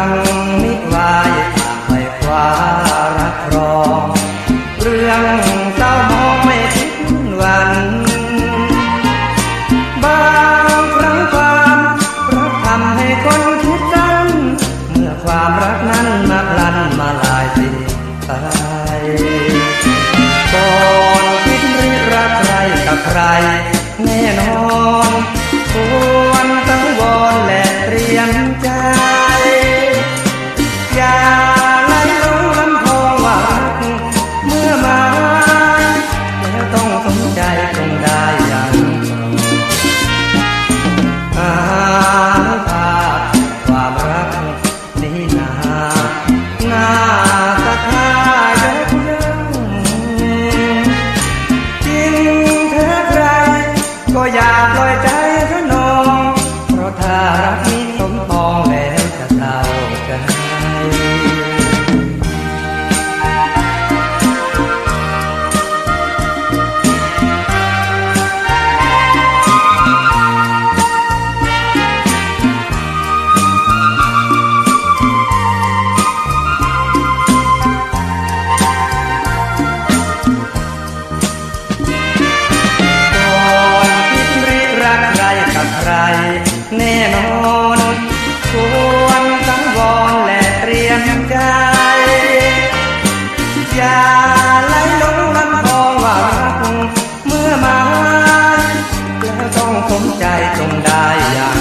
ังมิตรวายไขไปคว้ารักรอง เรื่องเศร้ามองไม่ทิ้งวัน บางครั้งความรักทำให้คนคิดสั้นเมื่อความรักนั้นมาพลันมาลายสิ้น อ Yeah.